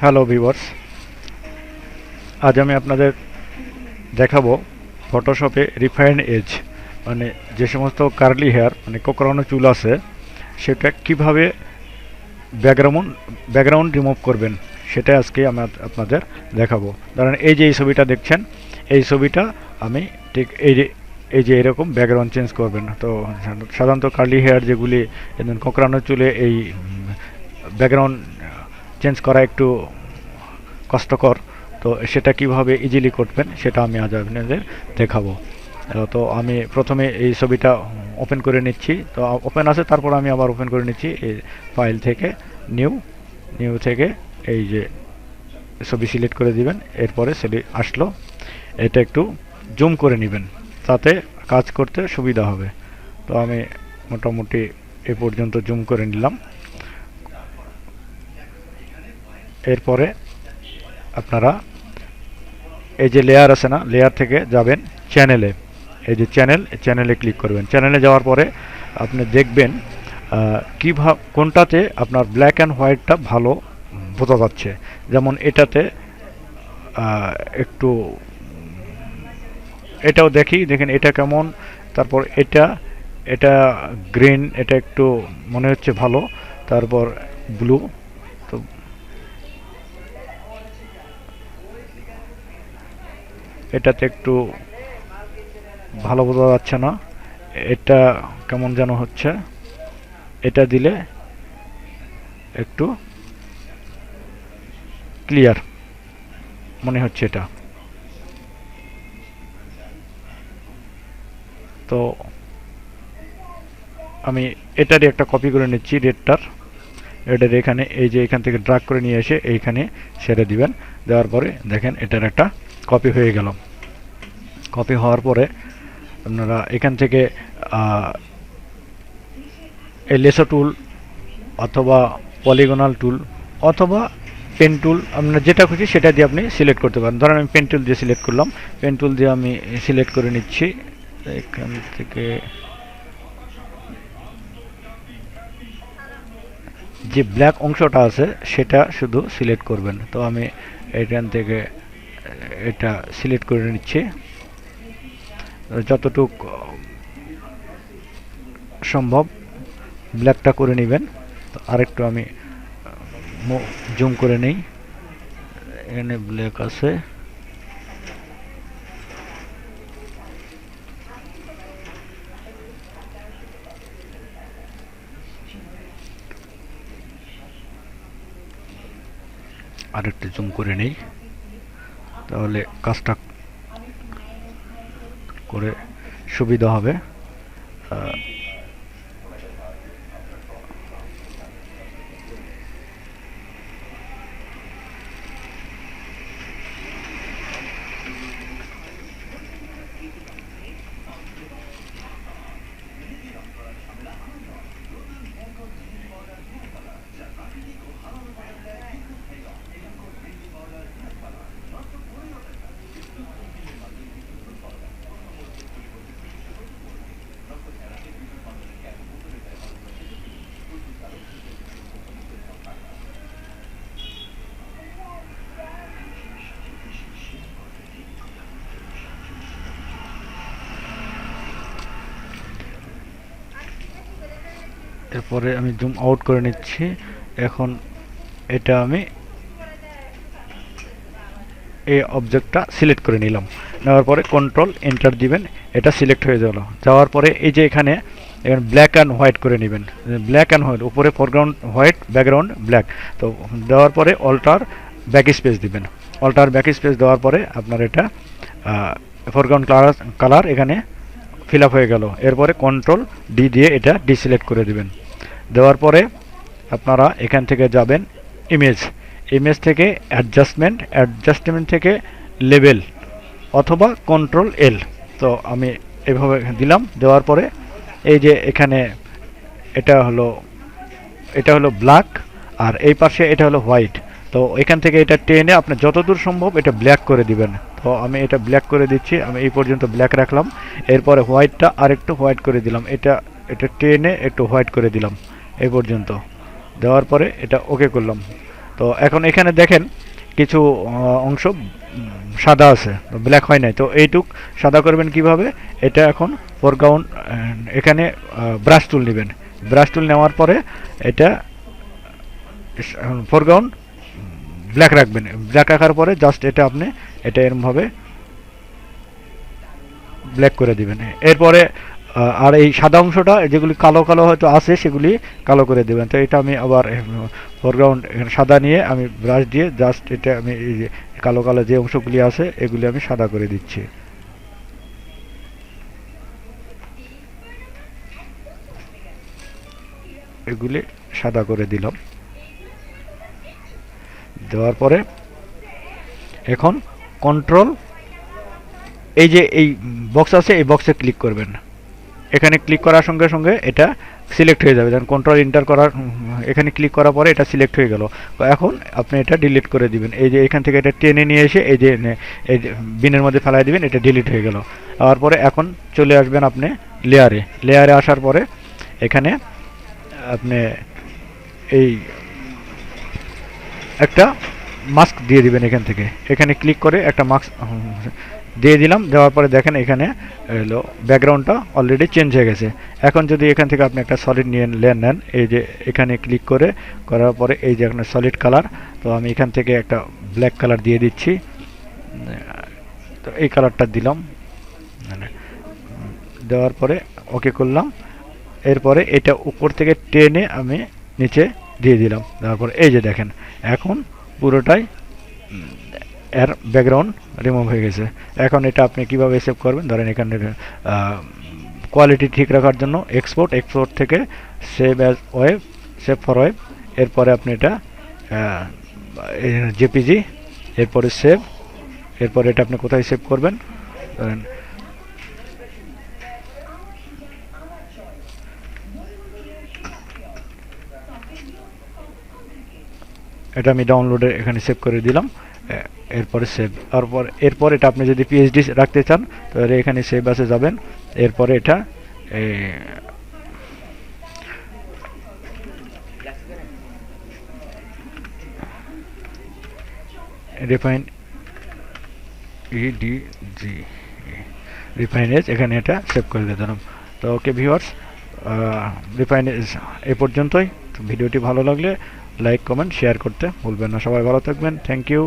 Hello viewers আজ আমি আপনাদের দেখাবো ফটোশপে রিফাইন এজ মানে যে সমস্ত কার্লি হেয়ার মানে কোকড়ানো চুল আছে, সেটা কীভাবে ব্যাকগ্রাউন্ড ব্যাকগ্রাউন্ড রিমুভ করবেন, সেটা আজকে আমি আপ- আপনাদের দেখাবো। ধরেন এই যে এই ছবিটা দেখছেন, এই ছবিটা আমি ঠিক এই যে এই যে এরকম ব্যাকগ্রাউন্ড চেঞ্জ করবেন। তো সাধারণত কার্লি হেয়ার যেগুলি কোকড়ানো চুলে এই ব্যাকগ্রাউন্ড চেঞ্জ করা একটু কষ্টকর, তো সেটা কীভাবে ইজিলি করবেন সেটা আমি আজ আপনাদের দেখাবো। তো আমি প্রথমে এই ছবিটা ওপেন করে নিচ্ছি। তো ওপেন আছে, তারপর আমি আবার ওপেন করে নিচ্ছি এই ফাইল থেকে নিউ নিউ থেকে এই যে ছবি সিলেক্ট করে দিবেন, এরপরে সেটি আসলো। এটা একটু জুম করে নেবেন, তাতে কাজ করতে সুবিধা হবে। তো আমি মোটামুটি এ পর্যন্ত জুম করে নিলাম। এরপরে আপনারা এই যে লেয়ার আছে না লেয়ার থেকে যাবেন চ্যানেলে এই যে চ্যানেল চ্যানেলে ক্লিক করবেন। চ্যানেলে যাওয়ার পরে আপনি দেখবেন কীভাবে কোনটাতে আপনার ব্ল্যাক অ্যান্ড হোয়াইটটা ভালো বোঝা যাচ্ছে। যেমন এটাতে একটু, এটাও দেখি, দেখেন এটা কেমন, তারপর এটা এটা গ্রিন এটা একটু মনে হচ্ছে ভালো, তারপর ব্লু এটাতে একটু ভালো বোঝা যাচ্ছে না। এটা কেমন যেন হচ্ছে। এটা দিলে একটু ক্লিয়ার মনে হচ্ছে এটা। তো আমি এটারই একটা কপি করে নিচ্ছি রেডটার রেডের এখানে এই যে এখান থেকে ড্রাগ করে নিয়ে এসে এইখানে সেরে দিবেন। দেওয়ার পরে দেখেন এটার একটা কপি হয়ে গেল। কপি হওয়ার পরে আপনারা এখান থেকে এই লেসো টুল অথবা পলিগোনাল টুল অথবা পেন টুল আপনার যেটা খুশি সেটা দিয়ে আপনি সিলেক্ট করতে পারেন। ধরেন আমি পেন টুল দিয়ে সিলেক্ট করলাম। পেন টুল দিয়ে আমি সিলেক্ট করে নিচ্ছি। এখান থেকে যে ব্ল্যাক অংশটা আছে সেটা শুধু সিলেক্ট করবেন। তো আমি এখান থেকে এটা সিলেক্ট করে নিচ্ছি। যতটুক সম্ভব ব্ল্যাকটা করে নেবেন। আরেকটু আমি জুম করে নেই। এখানে ব্ল্যাক আছে। আরেকটু জুম করে নেই। তাহলে কাজটা করে সুবিধা হবে। এরপরে আমি জুম আউট করে নিচ্ছি। এখন এটা আমি এই অবজেক্টটা সিলেক্ট করে নিলাম। নেওয়ার পরে কন্ট্রোল এন্টার দিবেন, এটা সিলেক্ট হয়ে গেল। যাওয়ার পরে এই যে এখানে এখানে ব্ল্যাক অ্যান্ড হোয়াইট করে নেবেন। ব্ল্যাক অ্যান্ড হোয়াইট উপরে ফোরগ্রাউন্ড হোয়াইট ব্যাকগ্রাউন্ড ব্ল্যাক তো দেওয়ার পরে অল্টার ব্যাক স্পেস দিবেন। অল্টার ব্যাক স্পেস দেওয়ার পরে আপনার এটা ফোরগ্রাউন্ড কালার কালার এখানে ফিল হয়ে গেল। এরপরে কন্ট্রোল ডি দিয়ে এটা ডিসিলেক্ট করে দিবেন। দেওয়ার পরে আপনারা এখান থেকে যাবেন ইমেজ ইমেজ থেকে অ্যাডজাস্টমেন্ট অ্যাডজাস্টমেন্ট থেকে লেভেল অথবা কন্ট্রোল এল তো আমি এভাবে দিলাম। দেওয়ার পরে এই যে এখানে এটা হলো এটা হলো ব্ল্যাক আর এই পাশে এটা হলো হোয়াইট তো এখান থেকে এটা টেনে আপনি যতদূর সম্ভব এটা ব্ল্যাক করে দিবেন। তো আমি এটা ব্ল্যাক করে দিচ্ছি, আমি এই পর্যন্ত ব্ল্যাক রাখলাম। এরপরে হোয়াইটটা আরেকটু হোয়াইট করে দিলাম। এটা এটা টেনে একটু হোয়াইট করে দিলাম এই পর্যন্ত। দেওয়ার পরে এটা ওকে করলাম। তো এখন এখানে দেখেন কিছু অংশ সাদা আছে ব্ল্যাক হয় নাই। তো এইটুক সাদা করবেন কীভাবে? এটা এখন ফোরগ্রাউন্ড এখানে ব্রাশ টুল নেবেন। ব্রাশ টুল নেওয়ার পরে এটা ফোরগ্রাউন্ড ব্ল্যাক রাখবেন। ব্ল্যাক রাখার পরে জাস্ট এটা আপনি এটা এরমভাবে ব্ল্যাক করে দিবেন। এরপরে আর এই সাদা অংশটা যেগুলি কালো কালো হয়তো আছে, সেগুলি কালো করে দেবেন। তো এটা আমি আবার ফোরগ্রাউন্ড সাদা নিয়ে আমি ব্রাশ দিয়ে জাস্ট এটা আমি এই যে কালো কালো যে অংশগুলি আছে, এগুলি আমি সাদা করে দিচ্ছি। এগুলি সাদা করে দিলাম। দেওয়ার পরে, এখন কন্ট্রোল এই যে, এই বক্স আছে, এই বক্সে ক্লিক করবেন। এখানে ক্লিক করার সঙ্গে সঙ্গে এটা সিলেক্ট হয়ে যাবে। যেমন কন্ট্রোল এন্টার করার এখানে ক্লিক করার পরে এটা সিলেক্ট হয়ে গেল। এখন আপনি এটা ডিলিট করে দিবেন। এই যে, এখান থেকে এটা টেনে নিয়ে এসে এই যে এই বিনের মধ্যে ফেলাই দিবেন, এটা ডিলিট হয়ে গেল। আর পরে এখন চলে আসবেন আপনি লেয়ারে লেয়ারে আসার পরে এখানে আপনি এই একটা মাস্ক দিয়ে দিবেন এখান থেকে। এখানে ক্লিক করে একটা মাস্ক দিয়ে দিলাম, দেওয়ার পরে দেখেন এখানে এলো ব্যাকগ্রাউন্ডটা অলরেডি চেঞ্জ হয়ে গেছে। এখন যদি এখান থেকে আপনি একটা সলিড নিয়ে লেন নেন, এই যে এখানে ক্লিক করে, করার পরে এই যে আপনার সলিড কালার তো আমি এখান থেকে একটা ব্ল্যাক কালার দিয়ে দিচ্ছি। তো এই কালারটা দিলাম। দেওয়ার পরে ওকে করলাম। এরপরে এটা উপর থেকে টেনে আমি নিচে দিয়ে দিলাম। তারপর এই যে দেখেন, এখন পুরোটাই এর ব্যাকগ্রাউন্ড রিমুভ হয়ে গেছে। এখন এটা আপনি কীভাবে সেভ করবেন? ধরেন এখানে কোয়ালিটি ঠিক রাখার জন্য এক্সপোর্ট এক্সপোর্ট থেকে save as web save for web এরপরে আপনি এটা জেপিজি এরপরে সেভ এরপরে এটা আপনি কোথায় সেভ করবেন? এটা আমি ডাউনলোডে এখানে সেভ করে দিলাম। এরপরে সেভ তারপর, এরপর এটা আপনি যদি পিএইচডি রাখতে চান, তাহলে এখানে সেভ আসে যাবেন। এরপরে এটা রিফাইন ইডিজি রিফাইন এজ এখানে এটা সেভ করে দিলাম। তো ওকে ভিউয়ার্স রিফাইন এজ এ পর্যন্তই। ভিডিওটি ভালো লাগলে লাইক কমেন্ট শেয়ার করতে ভুলবেন না। সবাই ভালো থাকবেন। Thank you